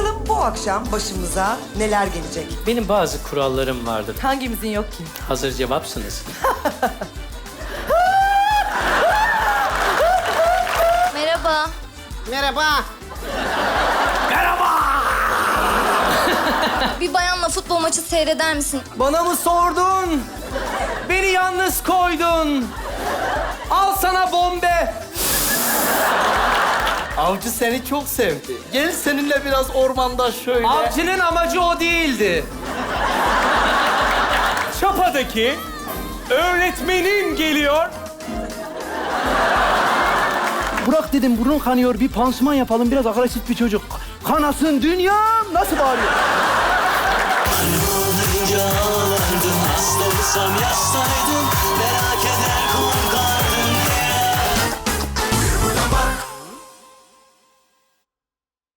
Bakalım bu akşam başımıza neler gelecek. Benim bazı kurallarım vardır. Hangimizin yok ki? Hazır cevapsınız. Merhaba. Merhaba. Bir bayanla futbol maçı seyreder misin? Bana mı sordun? Beni yalnız koydun. Avcı seni çok sevdi. Gel seninle biraz ormanda şöyle. Avcının amacı o değildi. Çapa'daki öğretmenin geliyor. Burak dedim burnun kanıyor bir pansuman yapalım biraz agresif bir çocuk. Kanasın dünyam nasıl bağırıyor? Hasta olsam